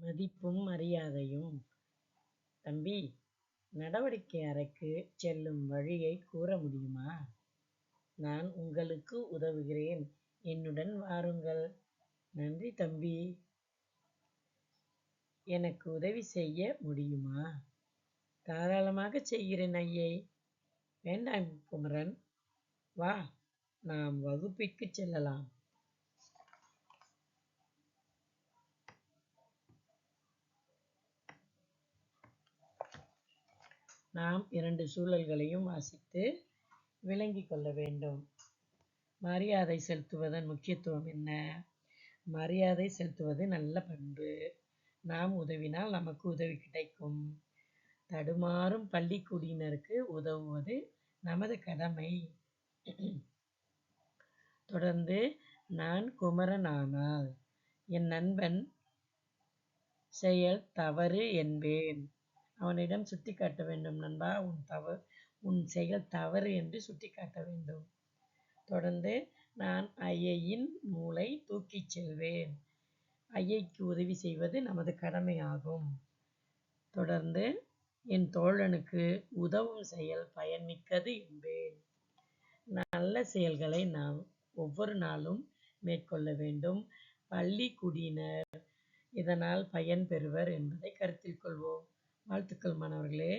மதிப்பும் மரியாதையும். தம்பி நடவடிக்கை அறைக்கு செல்லும் வழியை கூற முடியுமா? நான் உங்களுக்கு உதவுகிறேன். என்னுடன் வாருங்கள். நன்றி தம்பி. எனக்கு உதவி செய்ய முடியுமா? தாராளமாக செய்கிறேன் ஐயை. வேண்டாம் குமரன். வா நாம் வகுப்பிற்கு செல்லலாம். நாம் இரண்டு சூழல்களையும் வாசித்து விளங்கி கொள்ள வேண்டும். மரியாதை செலுத்துவதன் முக்கியத்துவம் என்ன? மரியாதை செலுத்துவது நல்ல பண்பு. நாம் உதவினால் நமக்கு உதவி கிடைக்கும். தடுமாறும் பள்ளிக்குடியினருக்கு உதவுவது நமது கடமை. தொடர்ந்து நான் குமரனானால் என் நண்பன் செயல் தவறு என்பேன். அவனிடம் சுட்டிக்காட்ட வேண்டும் நண்பா. உன் தவ உன் செயல் தவறு என்று சுட்டிக்காட்ட வேண்டும். தொடர்ந்து நான் ஐயையின் நூலை தூக்கிச் செல்வேன். ஐயைக்கு உதவி செய்வது நமது கடமையாகும். தொடர்ந்து என் தோழனுக்கு உதவும் செயல் பயன்மிக்கது என்பேன். நல்ல செயல்களை நாம் ஒவ்வொரு நாளும் மேற்கொள்ள வேண்டும். பள்ளி குடியினர் இதனால் பயன் பெறுவர் என்பதை கருத்தில் கொள்வோம். வாழ்த்துக்கள் மாணவர்களே.